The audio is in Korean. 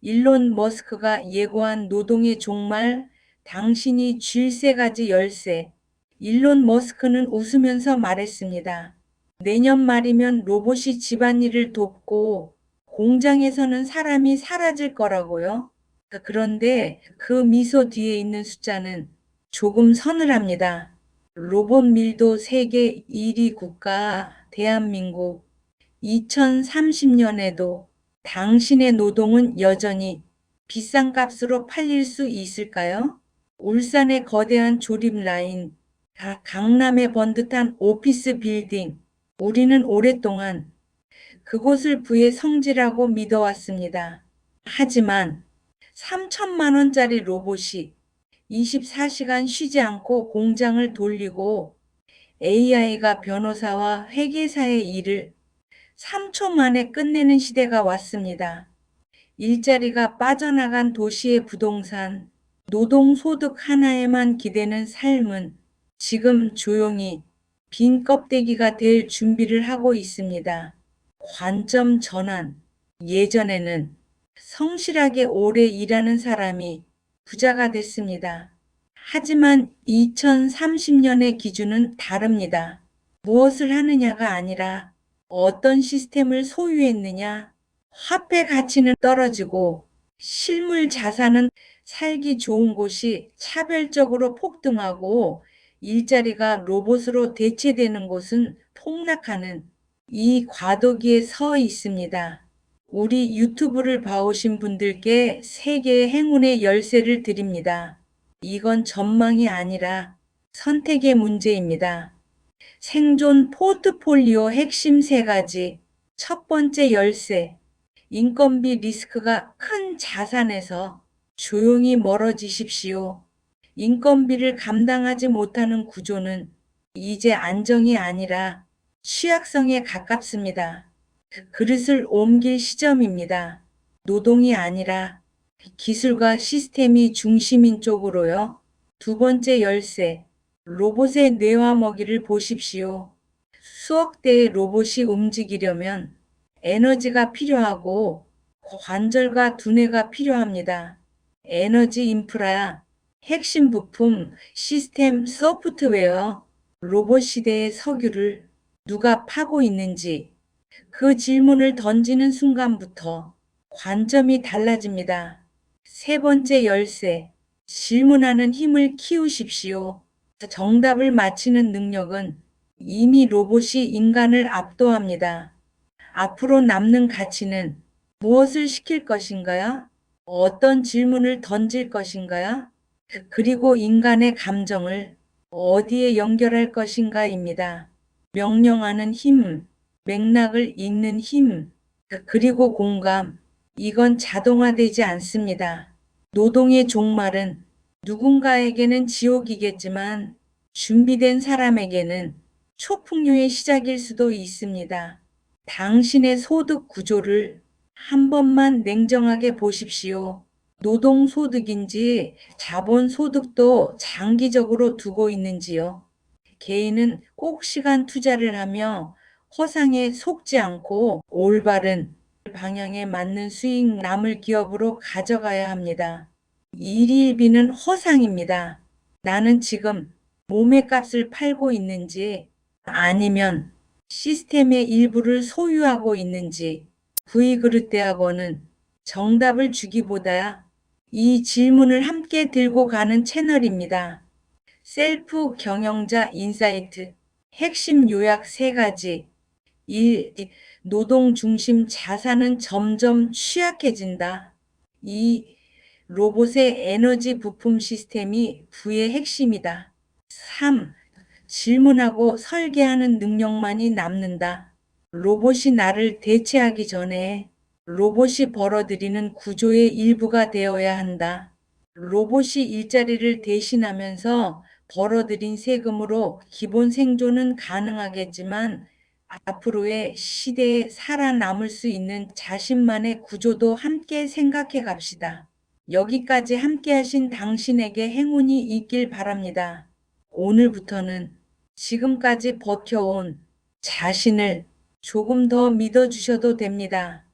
일론 머스크가 예고한 노동의 종말, 당신이 쥘세 가지 열쇠. 일론 머스크는 웃으면서 말했습니다. 내년 말이면 로봇이 집안일을 돕고 공장에서는 사람이 사라질 거라고요. 그런데 그 미소 뒤에 있는 숫자는 조금 서늘합니다. 로봇 밀도 세계 1위 국가 대한민국 2030년에도 당신의 노동은 여전히 비싼 값으로 팔릴 수 있을까요? 울산의 거대한 조립 라인, 가- 강남의 번듯한 오피스 빌딩. 우리는 오랫동안 그곳을 부의 성지라고 믿어왔습니다. 하지만 3천만 원짜리 로봇이 24시간 쉬지 않고 공장을 돌리고 AI가 변호사와 회계사의 일을 3초 만에 끝내는 시대가 왔습니다. 일자리가 빠져나간 도시의 부동산, 노동소득 하나에만 기대는 삶은 지금 조용히 빈 껍데기가 될 준비를 하고 있습니다. 관점 전환. 예전에는 성실하게 오래 일하는 사람이 부자가 됐습니다. 하지만 2030년의 기준은 다릅니다. 무엇을 하느냐가 아니라 어떤 시스템을 소유했느냐, 화폐 가치는 떨어지고 실물 자산은 살기 좋은 곳이 차별적으로 폭등하고 일자리가 로봇으로 대체되는 곳은 폭락하는 이 과도기에 서 있습니다. 우리 유튜브를 봐오신 분들께 세계의 행운의 열쇠를 드립니다. 이건 전망이 아니라 선택의 문제입니다. 생존 포트폴리오 핵심 세 가지. 첫 번째 열쇠. 인건비 리스크가 큰 자산에서 조용히 멀어지십시오. 인건비를 감당하지 못하는 구조는 이제 안정이 아니라 취약성에 가깝습니다. 그릇을 옮길 시점입니다. 노동이 아니라 기술과 시스템이 중심인 쪽으로요. 두 번째 열쇠. 로봇의 뇌와 먹이를 보십시오. 수억 대의 로봇이 움직이려면 에너지가 필요하고 관절과 두뇌가 필요합니다. 에너지 인프라, 핵심 부품, 시스템, 소프트웨어, 로봇 시대의 석유를 누가 파고 있는지 그 질문을 던지는 순간부터 관점이 달라집니다. 세 번째 열쇠, 질문하는 힘을 키우십시오. 정답을 맞히는 능력은 이미 로봇이 인간을 압도합니다. 앞으로 남는 가치는 무엇을 시킬 것인가요? 어떤 질문을 던질 것인가요? 그리고 인간의 감정을 어디에 연결할 것인가입니다. 명령하는 힘, 맥락을 읽는 힘, 그리고 공감. 이건 자동화되지 않습니다. 노동의 종말은 누군가에게는 지옥이겠지만 준비된 사람에게는 초풍류의 시작일 수도 있습니다. 당신의 소득 구조를 한 번만 냉정하게 보십시오. 노동소득인지 자본소득도 장기적으로 두고 있는지요. 개인은 꼭 시간 투자를 하며 허상에 속지 않고 올바른 방향에 맞는 수익 남을 기업으로 가져가야 합니다. 일일비는 허상입니다. 나는 지금 몸의 값을 팔고 있는지 아니면 시스템의 일부를 소유하고 있는지 V그릇대학원은 정답을 주기보다 이 질문을 함께 들고 가는 채널입니다. 셀프 경영자 인사이트 핵심 요약 세 가지 1. 노동 중심 자산은 점점 취약해진다. 2. 로봇의 에너지 부품 시스템이 부의 핵심이다. 3. 질문하고 설계하는 능력만이 남는다. 로봇이 나를 대체하기 전에 로봇이 벌어들이는 구조의 일부가 되어야 한다. 로봇이 일자리를 대신하면서 벌어들인 세금으로 기본 생존은 가능하겠지만 앞으로의 시대에 살아남을 수 있는 자신만의 구조도 함께 생각해 갑시다. 여기까지 함께 하신 당신에게 행운이 있길 바랍니다. 오늘부터는 지금까지 버텨온 자신을 조금 더 믿어주셔도 됩니다.